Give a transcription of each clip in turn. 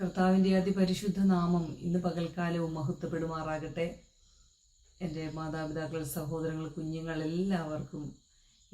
കർത്താവിന്റെ അതിപരിശുദ്ധ നാമം ഇന്ന് പകൽക്കാലവും മഹത്വപ്പെടുമാറാകട്ടെ. എന്റെ മാതാപിതാക്കൾ സഹോദരങ്ങൾ കുഞ്ഞുങ്ങൾ എല്ലാവർക്കും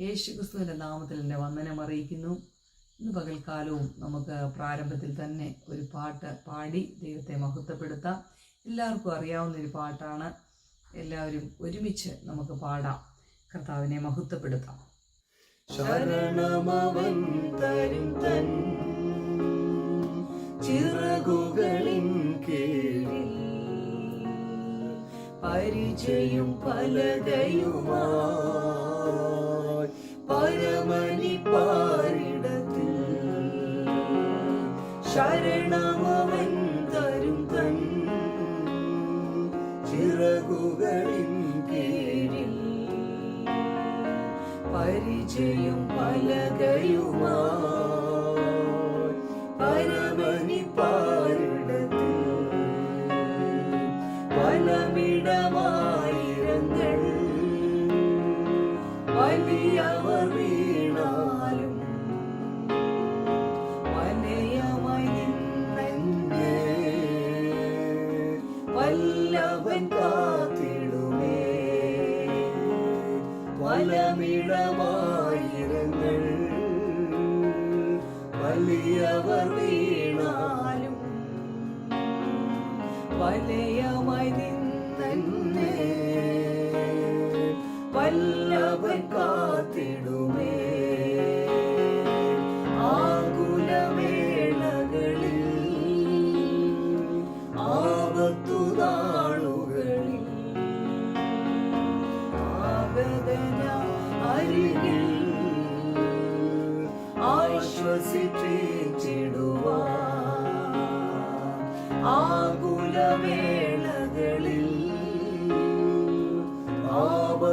യേശുക്രിസ്തുവിന്റെ നാമത്തിൽ എന്റെ വന്ദനം അറിയിക്കുന്നു. ഇന്ന് പകൽക്കാലവും നമുക്ക് പ്രാരംഭത്തിൽ തന്നെ ഒരു പാട്ട് പാടി ദൈവത്തെ മഹത്വപ്പെടുത്താം. എല്ലാവർക്കും അറിയാവുന്ന ഒരു പാട്ടാണ്. എല്ലാവരും ഒരുമിച്ച് നമുക്ക് പാടാം. കർത്താവിനെ മഹത്വപ്പെടുത്താം. ശരണമവൻ തരും ചിറകുകളിൻ കീഴിൽ പരിചയം പലകയുമായി പരമനി പാരിടത്തിൽ ശരണമവൻ തരും തൻ ചിറകുകളിൻ കീഴിൽ പരിചയം പലകയുമായി പരമനി പാരിടത്തിൽ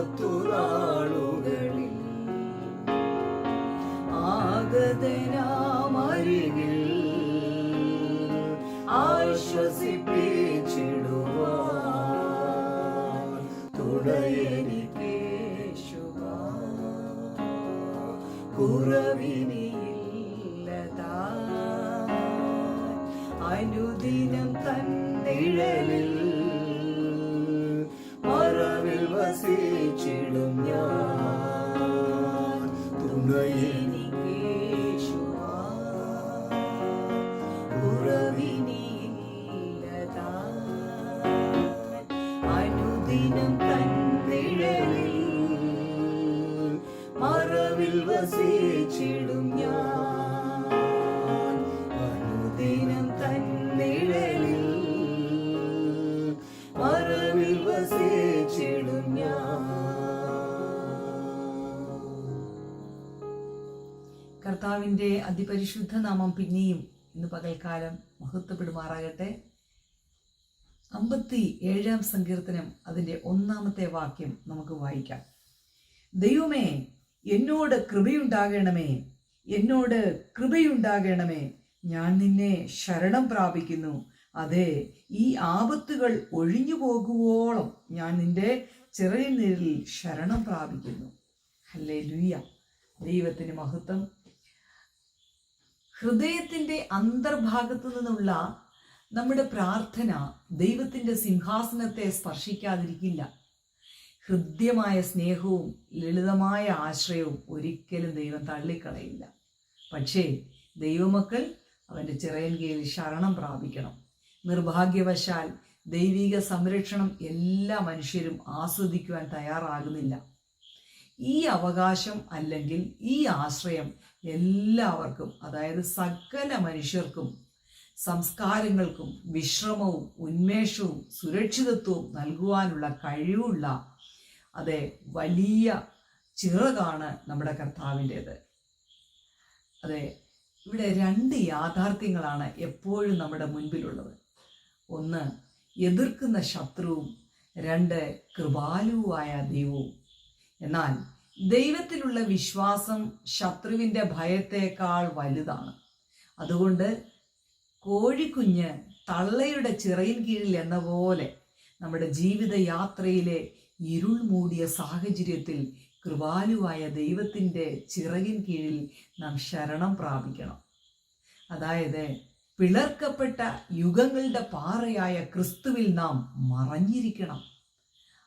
ആപത്തു നാളുകളിൽ ആഗതനാമരികിൽ ആശ്വസിപ്പിച്ചിടുവാൻ തുടയെനിക്കേശുവാ കുറവിനിയില്ലതാ അനുദിനം തന്നിഴലിൽ മറവിൽ വസിച്ചിടും ഞാൻ. കുറവിനിയില്ലതാ അനുദിനം തന്നിഴലിൽ മറവിൽ വസിച്ചിടും ഞാൻ. കർത്താവിന്റെ അതിപരിശുദ്ധ നാമം പിന്നെയും ഇന്ന് പകൽക്കാലം മഹത്വപ്പെടുമാറാകട്ടെ. അമ്പത്തി ഏഴാം സങ്കീർത്തനം അതിന്റെ ഒന്നാമത്തെ വാക്യം നമുക്ക് വായിക്കാം. ദൈവമേ എന്നോട് കൃപയുണ്ടാകണമേ എന്നോട് കൃപയുണ്ടാകണമേ ഞാൻ നിന്നെ ശരണം പ്രാപിക്കുന്നു. അതെ ഈ ആപത്തുകൾ ഒഴിഞ്ഞു പോകുവോളം ഞാൻ നിന്റെ ചിറയിൽ ശരണം പ്രാപിക്കുന്നു. അല്ലേ ലുയ്യ ദൈവത്തിന് മഹത്വം. ഹൃദയത്തിന്റെ അന്തർഭാഗത്തു നിന്നുള്ള നമ്മുടെ പ്രാർത്ഥന ദൈവത്തിന്റെ സിംഹാസനത്തെ സ്പർശിക്കാതിരിക്കില്ല. ഹൃദ്യമായ സ്നേഹവും ലളിതമായ ആശ്രയവും ഒരിക്കലും ദൈവം തള്ളിക്കളയില്ല. പക്ഷേ ദൈവമക്കൾ അവന്റെ ചിറയൻ കീഴിൽ ശരണം പ്രാപിക്കണം. നിർഭാഗ്യവശാൽ ദൈവിക സംരക്ഷണം എല്ലാ മനുഷ്യരും ആസ്വദിക്കുവാൻ തയ്യാറാകുന്നില്ല. ഈ അവകാശം അല്ലെങ്കിൽ ഈ ആശ്രയം എല്ലാവർക്കും അതായത് സകല മനുഷ്യർക്കും സംസ്കാരങ്ങൾക്കും വിശ്രമവും ഉന്മേഷവും സുരക്ഷിതത്വവും നൽകുവാനുള്ള കഴിവുള്ള അതെ വലിയ ചിറകാണ് നമ്മുടെ കർത്താവിന്റേത്. അതെ ഇവിടെ രണ്ട് യാഥാർത്ഥ്യങ്ങളാണ് എപ്പോഴും നമ്മുടെ മുൻപിലുള്ളത്. ഒന്ന് എതിർക്കുന്ന ശത്രുവും. രണ്ട് കൃപാലുവായ ദൈവവും. എന്നാൽ ദൈവത്തിലുള്ള വിശ്വാസം ശത്രുവിന്റെ ഭയത്തേക്കാൾ വലുതാണ്. അതുകൊണ്ട് കോഴിക്കുഞ്ഞ് തള്ളയുടെ ചിറയിൻ കീഴിൽ എന്ന പോലെ നമ്മുടെ ജീവിതയാത്രയിലെ ഇരുൾ മൂടിയ സാഹചര്യത്തിൽ കൃപാലുവായ ദൈവത്തിന്റെ ചിറകിൻ കീഴിൽ നാം ശരണം പ്രാപിക്കണം. അതായത് പിളർക്കപ്പെട്ട യുഗങ്ങളുടെ പാറയായ ക്രിസ്തുവിൽ നാം മറഞ്ഞിരിക്കണം.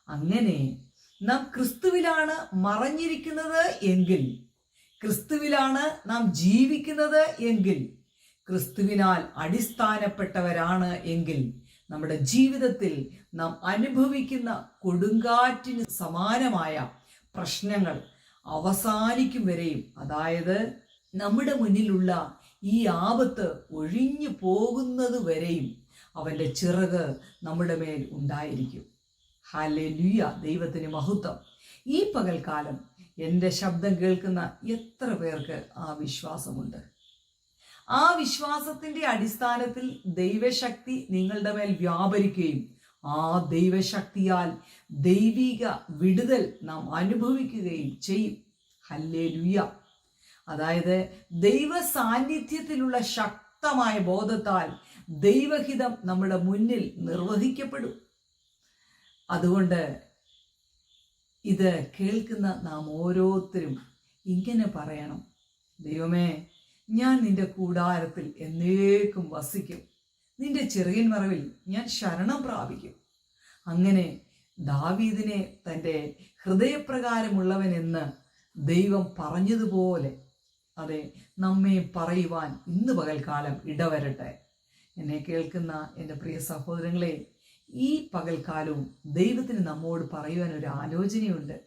അങ്ങനെ നാം ക്രിസ്തുവിലാണ് മറഞ്ഞിരിക്കുന്നത് എങ്കിൽ ക്രിസ്തുവിലാണ് നാം ജീവിക്കുന്നത് എങ്കിൽ ക്രിസ്തുവിനാൽ അടിസ്ഥാനപ്പെട്ടവരാണ് എങ്കിൽ നമ്മുടെ ജീവിതത്തിൽ നാം അനുഭവിക്കുന്ന കൊടുങ്കാറ്റിന് സമാനമായ പ്രശ്നങ്ങൾ അവസാനിക്കും വരെയും അതായത് നമ്മുടെ മുന്നിലുള്ള ഈ ആപത്ത് ഒഴിഞ്ഞു പോകുന്നത് വരെയും അവന്റെ ചിറക് നമ്മുടെ മേൽ ഉണ്ടായിരിക്കും. ഹാലെ ദൈവത്തിന് മഹത്വം. ഈ പകൽക്കാലം എന്റെ ശബ്ദം കേൾക്കുന്ന എത്ര പേർക്ക് ആ വിശ്വാസമുണ്ട്? ആ വിശ്വാസത്തിന്റെ അടിസ്ഥാനത്തിൽ ദൈവശക്തി നിങ്ങളുടെ മേൽ വ്യാപരിക്കുകയും ആ ദൈവശക്തിയാൽ ദൈവിക വിടുതൽ നാം അനുഭവിക്കുകയും ചെയ്യും. ഹല്ലേ അതായത് ദൈവ സാന്നിധ്യത്തിലുള്ള ശക്തമായ ബോധത്താൽ ദൈവഹിതം നമ്മുടെ മുന്നിൽ നിർവഹിക്കപ്പെടും. അതുകൊണ്ട് ഇത് കേൾക്കുന്ന നാം ഓരോരുത്തരും ഇങ്ങനെ പറയണം. ദൈവമേ ഞാൻ നിന്റെ കൂടാരത്തിൽ എന്നേക്കും വസിക്കും. നിന്റെ ചെറിയൻ മറവിൽ ഞാൻ ശരണം പ്രാപിക്കും. അങ്ങനെ ദാവീദിനെ തന്റെ ഹൃദയപ്രകാരമുള്ളവനെന്ന് ദൈവം പറഞ്ഞതുപോലെ അതെ നമ്മെ പറയുവാൻ ഇന്ന് പകൽക്കാലം ഇടവരട്ടെ. എന്നെ കേൾക്കുന്ന എന്റെ പ്രിയ സഹോദരങ്ങളെ ഈ പകൽക്കാലവും ദൈവത്തിന് നമ്മോട് പറയുവാൻ ഒരു ആലോചനയുണ്ട്.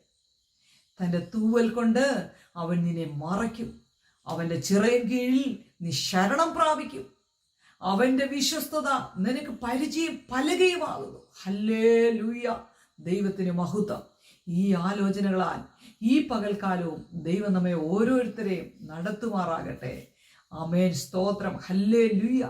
തന്റെ തൂവൽ കൊണ്ട് അവൻ നിന്നെ മറയ്ക്കും. അവന്റെ ചിറയിൻ കീഴിൽ നീ ശരണം പ്രാപിക്കും. അവന്റെ വിശ്വസ്തത നിനക്ക് പരിചയം പലകയുമാകുന്നു. ഹല്ലേ ലൂയ ദൈവത്തിന് മഹത്വം. ഈ ആലോചനകളാൽ ഈ പകൽക്കാലവും ദൈവം നമ്മെ ഓരോരുത്തരെയും നടത്തുമാറാകട്ടെ. അമേൻ സ്തോത്രം. ഹല്ലേ ലൂയ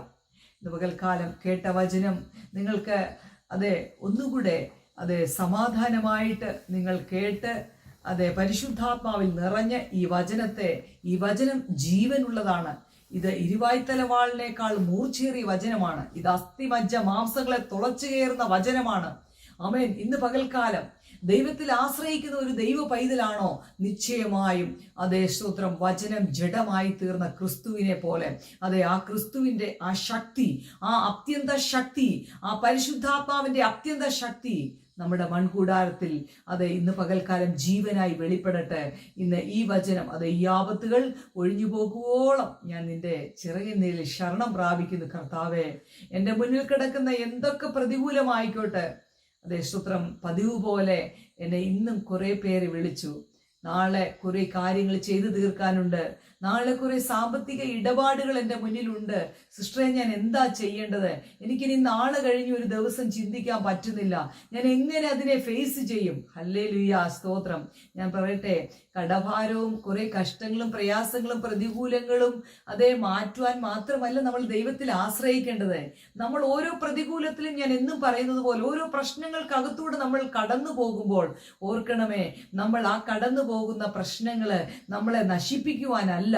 ഇന്ന് പകൽക്കാലം കേട്ട വചനം നിങ്ങൾക്ക് അതെ ഒന്നുകൂടെ അതെ സമാധാനമായിട്ട് നിങ്ങൾ കേട്ട് അതെ പരിശുദ്ധാത്മാവിൽ നിറഞ്ഞ ഈ വചനത്തെ ഈ വചനം ജീവനുള്ളതാണ്. ഇത് ഇരുവായ്ത്തലവാളിനേക്കാൾ മൂർച്ചേറിയ വചനമാണ്. ഇത് അസ്ഥിമജ്ജ മാംസങ്ങളെ തുളച്ചു കയറുന്ന വചനമാണ്. അമേൻ ഇന്ന് പകൽക്കാലം ദൈവത്തിൽ ആശ്രയിക്കുന്ന ഒരു ദൈവ പൈതലാണോ? നിശ്ചയമായും അതേ സ്തോത്രം വചനം ജഡമായി തീർന്ന ക്രിസ്തുവിനെ പോലെ. അതെ ആ ക്രിസ്തുവിന്റെ ആ ശക്തി ആ അത്യന്ത ശക്തി ആ പരിശുദ്ധാത്മാവിന്റെ അത്യന്ത ശക്തി നമ്മുടെ മൺകൂടാരത്തിൽ അത് ഇന്ന് പകൽക്കാലം ജീവനായി വെളിപ്പെടട്ടെ. ഇന്ന് ഈ വചനം അത് ഈ ആപത്തുകൾ ഒഴിഞ്ഞു പോകുവോളം ഞാൻ നിന്റെ ചിറകിനിൽ ശരണം പ്രാപിക്കുന്നു കർത്താവേ. എന്റെ മുന്നിൽ കിടക്കുന്ന എന്തൊക്കെ പ്രതികൂലമായിക്കോട്ടെ. അതെ സ്തോത്രം. പതിവ് പോലെ എന്നെ ഇന്നും കുറേ പേര് വിളിച്ചു. നാളെ കുറെ കാര്യങ്ങൾ ചെയ്തു തീർക്കാനുണ്ട്. നാളെ കുറെ സാമ്പത്തിക ഇടപാടുകൾ എന്റെ മുന്നിലുണ്ട്. സിസ്റ്ററെ ഞാൻ എന്താ ചെയ്യേണ്ടത്? എനിക്കിനി നാളെ കഴിഞ്ഞ് ഒരു ദിവസം ചിന്തിക്കാൻ പറ്റുന്നില്ല. ഞാൻ എങ്ങനെ അതിനെ ഫേസ് ചെയ്യും? അല്ലേ ലുയ സ്തോത്രം. ഞാൻ പറയട്ടെ കടഭാരവും കുറെ കഷ്ടങ്ങളും പ്രയാസങ്ങളും പ്രതികൂലങ്ങളും അതെ മാറ്റുവാൻ മാത്രമല്ല നമ്മൾ ദൈവത്തിൽ ആശ്രയിക്കേണ്ടത്. നമ്മൾ ഓരോ പ്രതികൂലത്തിലും ഞാൻ എന്നും പറയുന്നത് പോലെ ഓരോ പ്രശ്നങ്ങൾക്കകത്തൂടെ നമ്മൾ കടന്നു പോകുമ്പോൾ ഓർക്കണമേ നമ്മൾ ആ കടന്നു പോകുന്ന പ്രശ്നങ്ങൾ നമ്മളെ നശിപ്പിക്കുവാനല്ല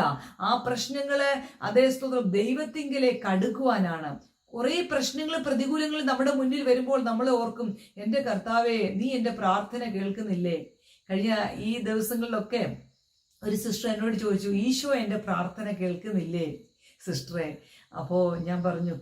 ആ പ്രശ്നങ്ങളെ അതേ സ്തോത്രം ദൈവത്തിങ്കിലേക്ക് അടുക്കുവാനാണ്. കുറേ പ്രശ്നങ്ങൾ പ്രതികൂലങ്ങൾ നമ്മുടെ മുന്നിൽ വരുമ്പോൾ നമ്മൾ ഓർക്കും എന്റെ കർത്താവേ നീ എന്റെ പ്രാർത്ഥന കേൾക്കുന്നില്ലേ? കഴിഞ്ഞ ഈ ദിവസങ്ങളിലൊക്കെ ഒരു സിസ്റ്റർ എന്നോട് ചോദിച്ചു ഈശോ എന്റെ പ്രാർത്ഥന കേൾക്കുന്നില്ലേ? സിസ്റ്ററെ അപ്പോൾ ഞാൻ പറഞ്ഞു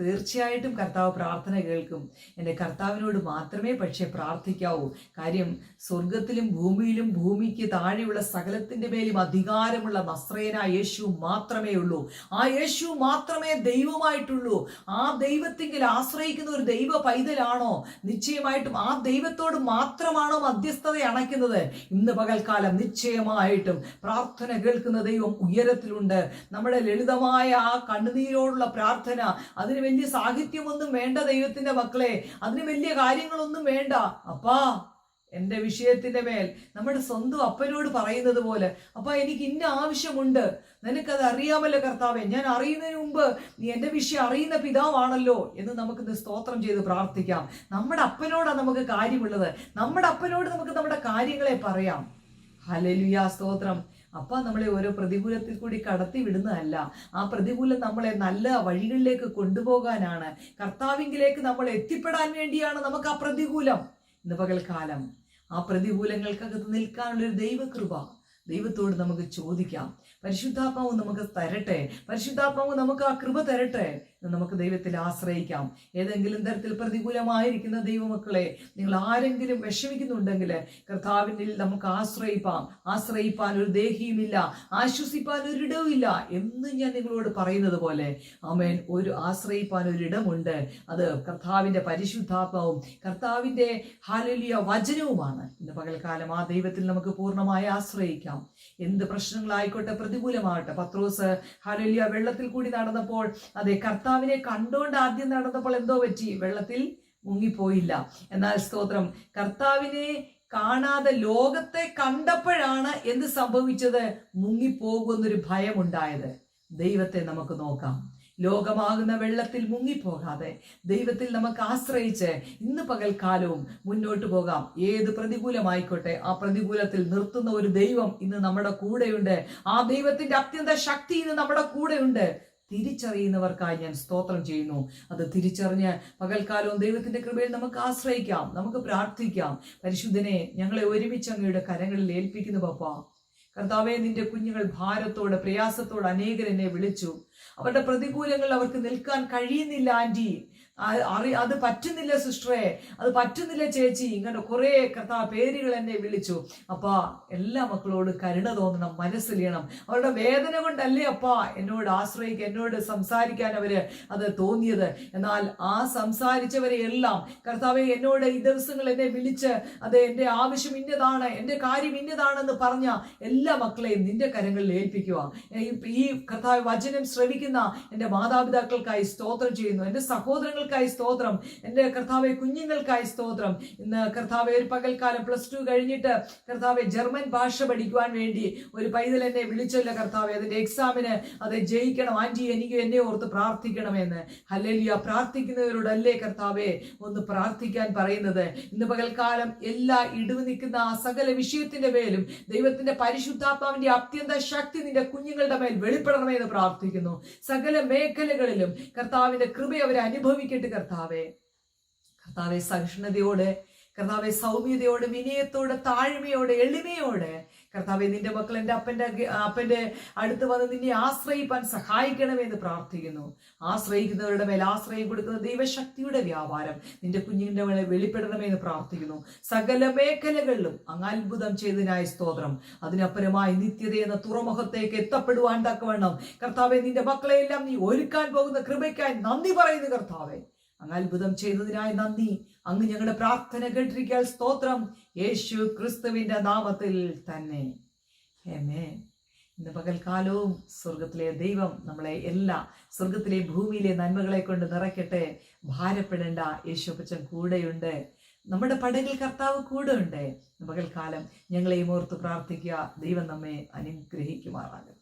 തീർച്ചയായിട്ടും കർത്താവ് പ്രാർത്ഥന കേൾക്കും. എന്റെ കർത്താവിനോട് മാത്രമേ പക്ഷേ പ്രാർത്ഥിക്കാവൂ. കാര്യം സ്വർഗത്തിലും ഭൂമിയിലും ഭൂമിക്ക് താഴെയുള്ള സകലത്തിന്റെ മേലും അധികാരമുള്ള നസ്രയന യേശു മാത്രമേ ഉള്ളൂ. ആ യേശു മാത്രമേ ദൈവമായിട്ടുള്ളൂ. ആ ദൈവത്തെങ്കിൽ ആശ്രയിക്കുന്ന ഒരു ദൈവ പൈതലാണോ? നിശ്ചയമായിട്ടും ആ ദൈവത്തോട് മാത്രമാണോ മധ്യസ്ഥത അണയ്ക്കുന്നത്? ഇന്ന് പകൽക്കാലം നിശ്ചയമായിട്ടും പ്രാർത്ഥന കേൾക്കുന്ന ദൈവം ഉയരത്തിലുണ്ട്. നമ്മുടെ ലളിതമായ ആ കണ്ണുനീരോ ദൈവത്തോടുള്ള പ്രാർത്ഥന അതിന് വലിയ സാഹിത്യമൊന്നും വേണ്ട ദൈവത്തിന്റെ മക്കളെ അതിന് വലിയ കാര്യങ്ങളൊന്നും വേണ്ട. അപ്പാ എന്റെ വിഷയത്തിന്റെ മേൽ നമ്മുടെ സ്വന്തം അപ്പനോട് പറയുന്നത് പോലെ അപ്പൊ എനിക്ക് ഇന്ന ആവശ്യമുണ്ട്. നിനക്കത് അറിയാമല്ലോ കർത്താവെ ഞാൻ അറിയുന്നതിന് മുമ്പ് നീ എന്റെ വിഷയം അറിയുന്ന പിതാവാണല്ലോ എന്ന് നമുക്ക് സ്തോത്രം ചെയ്ത് പ്രാർത്ഥിക്കാം. നമ്മുടെ അപ്പനോടാണ് നമുക്ക് കാര്യമുള്ളത്. നമ്മുടെ അപ്പനോട് നമുക്ക് നമ്മുടെ കാര്യങ്ങളെ പറയാം. ഹലലുയാ സ്തോത്രം. അപ്പ നമ്മളെ ഓരോ പ്രതികൂലത്തിൽ കൂടി കടത്തി വിടുന്നതല്ല. ആ പ്രതികൂലം നമ്മളെ നല്ല വഴികളിലേക്ക് കൊണ്ടുപോകാനാണ്. കർത്താവിങ്കിലേക്ക് നമ്മൾ എത്തിപ്പെടാൻ വേണ്ടിയാണ് നമുക്ക് ആ പ്രതികൂലം. ഇന്ന് പകൽക്കാലം ആ പ്രതികൂലങ്ങൾക്കകത്ത് നിൽക്കാനുള്ള ഒരു ദൈവകൃപ ദൈവത്തോട് നമുക്ക് ചോദിക്കാം. പരിശുദ്ധാത്മാവ് നമുക്ക് തരട്ടെ. പരിശുദ്ധാത്മാവ് നമുക്ക് ആ കൃപ തരട്ടെ. നമുക്ക് ദൈവത്തിൽ ആശ്രയിക്കാം. ഏതെങ്കിലും തരത്തിൽ പ്രതികൂലമായിരിക്കുന്ന ദൈവമക്കളെ നിങ്ങൾ ആരെങ്കിലും വിഷമിക്കുന്നുണ്ടെങ്കിൽ കർത്താവിനിൽ നമുക്ക് ആശ്രയിപ്പാം. ആശ്രയിപ്പാൻ ഒരു ദേഹിയുമില്ല ആശ്വസിപ്പാൻ ഒരിടവുമില്ല എന്ന് ഞാൻ നിങ്ങളോട് പറയുന്നത് പോലെ. അമേൻ ഒരു ആശ്രയിപ്പാൻ ഒരിടമുണ്ട്. അത് കർത്താവിന്റെ പരിശുദ്ധാത്മാവും കർത്താവിന്റെ ഹാലലിയ വചനവുമാണ്. ഇന്ന് പകൽക്കാലം ആ ദൈവത്തിൽ നമുക്ക് പൂർണമായി ആശ്രയിക്കാം. എന്ത് പ്രശ്നങ്ങളായിക്കോട്ടെ പ്രതികൂലമാകട്ടെ. പത്രോസ് ഹാലലിയ വെള്ളത്തിൽ കൂടി നടന്നപ്പോൾ അതെ കർത്താവിനെ കണ്ടുകൊണ്ട് ആദ്യം നടന്നപ്പോൾ എന്തോ പറ്റി? വെള്ളത്തിൽ മുങ്ങിപ്പോയില്ല. എന്നാൽ സ്തോത്രം. കർത്താവിനെ കാണാതെ ലോകത്തെ കണ്ടപ്പോഴാണ് എന്ത് സംഭവിച്ചത്? മുങ്ങിപ്പോകുമെന്നൊരു ഭയമുണ്ടായത്. ദൈവത്തെ നമുക്ക് നോക്കാം. ലോകമാകുന്ന വെള്ളത്തിൽ മുങ്ങിപ്പോകാതെ ദൈവത്തിൽ നമുക്ക് ആശ്രയിച്ച് ഇന്ന് പകൽക്കാലവും മുന്നോട്ട് പോകാം. ഏത് പ്രതികൂലമായിക്കോട്ടെ ആ പ്രതികൂലത്തിൽ നിർത്തുന്ന ഒരു ദൈവം ഇന്ന് നമ്മുടെ കൂടെയുണ്ട്. ആ ദൈവത്തിന്റെ അത്യന്ത ശക്തി ഇന്ന് നമ്മുടെ കൂടെയുണ്ട്. തിരിച്ചറിയുന്നവർക്കായി ഞാൻ സ്തോത്രം ചെയ്യുന്നു. അത് തിരിച്ചറിഞ്ഞ് പകൽക്കാലവും ദൈവത്തിന്റെ കൃപയിൽ നമുക്ക് ആശ്രയിക്കാം നമുക്ക് പ്രാർത്ഥിക്കാം. പരിശുദ്ധനെ ഞങ്ങളെ ഒരുമിച്ച് അങ്ങയുടെ കരങ്ങളിൽ ഏൽപ്പിക്കുന്നു പപ്പ കർത്താവെ നിന്റെ കുഞ്ഞുങ്ങൾ ഭാരത്തോടെ പ്രയാസത്തോടെ അനേകർ എന്നെ വിളിച്ചു. അവരുടെ പ്രതികൂലങ്ങൾ അവർക്ക് നിൽക്കാൻ കഴിയുന്നില്ല ആന്റി. അറി അത് പറ്റുന്നില്ല സിസ്റ്ററെ. അത് പറ്റുന്നില്ല ചേച്ചി. ഇങ്ങനെ കുറേ കഥാ പേരുകൾ എന്നെ വിളിച്ചു. അപ്പാ എല്ലാ മക്കളോട് കരുണ തോന്നണം മനസ്സിലിയണം. അവരുടെ വേദന കൊണ്ടല്ലേ അപ്പാ എന്നോട് ആശ്രയിക്കുക എന്നോട് സംസാരിക്കാൻ അവർ അത് തോന്നിയത്. എന്നാൽ ആ സംസാരിച്ചവരെ എല്ലാം കർത്താവെ എന്നോട് ഈ ദിവസങ്ങൾ എന്നെ വിളിച്ച് അത് എന്റെ ആവശ്യം ഇന്നതാണ് എന്റെ കാര്യം ഇന്നതാണെന്ന് പറഞ്ഞ എല്ലാ മക്കളെയും നിന്റെ കരങ്ങളിൽ ഏൽപ്പിക്കുക ഈ- കർത്താവ് വചനം ശ്രവിക്കുന്ന എന്റെ മാതാപിതാക്കൾക്കായി സ്തോത്രം ചെയ്യുന്നു. എന്റെ സഹോദരങ്ങൾക്കായി സ്തോത്രം. എന്റെ കർത്താവെ കുഞ്ഞുങ്ങൾക്കായി സ്തോത്രം. ഇന്ന് കർത്താവെ ഒരു പകൽക്കാലം പ്ലസ് ടു കഴിഞ്ഞിട്ട് കർത്താവെ ജർമ്മൻ ഭാഷ പഠിക്കുവാൻ വേണ്ടി ഒരു പൈതൽ എന്നെ വിളിച്ചല്ലോ കർത്താവെ. അതിന്റെ എക്സാമിന് അത് ജയിക്കണം. ആന്റി എനിക്ക് എന്നെ ഓർത്ത് പ്രാർത്ഥിക്കണമെന്ന്. ഹല്ലേലൂയ പ്രാർത്ഥിക്കുന്നവരോടല്ലേ കർത്താവെ ഒന്ന് പ്രാർത്ഥിക്കാൻ പറയുന്നത്? ഇന്ന് പകൽക്കാലം എല്ലാ ഇടിവ് നിൽക്കുന്ന ആ സകല വിഷയത്തിന്റെ മേലും ദൈവത്തിന്റെ പരിശുദ്ധാത്മാവിന്റെ അത്യന്ത ശക്തി നിന്റെ കുഞ്ഞുങ്ങളുടെ മേൽ വെളിപ്പെടണമെന്ന് പ്രാർത്ഥിക്കുന്നു. സകല മേഖലകളിലും കർത്താവിന്റെ കൃപ അവരെ കർത്താവെ കർത്താവെ സഹിഷ്ണുതയോടെ കർത്താവെ സൗമ്യതയോടെ വിനയത്തോടെ താഴ്മയോടെ എളിമയോടെ കർത്താവെ നിന്റെ മക്കൾ എന്റെ അപ്പന്റെ അപ്പന്റെ അടുത്ത് വന്ന് നിന്നെ ആശ്രയിപ്പാൻ സഹായിക്കണമെന്ന് പ്രാർത്ഥിക്കുന്നു. ആശ്രയിക്കുന്നവരുടെ മേൽ ആശ്രയം കൊടുക്കുന്ന ദൈവശക്തിയുടെ വ്യാപാരം നിന്റെ കുഞ്ഞിന്റെ മേലെ വെളിപ്പെടണമെന്ന് പ്രാർത്ഥിക്കുന്നു. സകല മേഖലകളിലും അങ്ങ് അത്ഭുതം ചെയ്തതിനായ സ്തോത്രം. അതിനപ്പുറമായി നിത്യത എന്ന തുറമുഖത്തേക്ക് എത്തപ്പെടുവാൻ തക്കവണ്ണം. കർത്താവെ നിന്റെ മക്കളെയെല്ലാം നീ ഒരുക്കാൻ പോകുന്ന കൃപയ്ക്കായി നന്ദി പറയുന്നു കർത്താവെ. അങ്ങ് അത്ഭുതം ചെയ്തതിനായി നന്ദി. അങ്ങ് ഞങ്ങളുടെ പ്രാർത്ഥന കേട്ടിരിക്കാൻ സ്തോത്രം. യേശു ക്രിസ്തുവിന്റെ നാമത്തിൽ തന്നെ. ഇന്ന് പകൽക്കാലവും സ്വർഗത്തിലെ ദൈവം നമ്മളെ എല്ലാ സ്വർഗത്തിലെ ഭൂമിയിലെ നന്മകളെ കൊണ്ട് നിറയ്ക്കട്ടെ. ഭാരപ്പെടേണ്ട യേശുപ്പച്ചൻ കൂടെയുണ്ട്. നമ്മുടെ പടകിൽ കർത്താവ് കൂടെ ഉണ്ട് പകൽക്കാലം ഞങ്ങളെയും ഓർത്ത് പ്രാർത്ഥിക്കുക. ദൈവം നമ്മെ അനുഗ്രഹിക്കുമാറാകട്ടെ.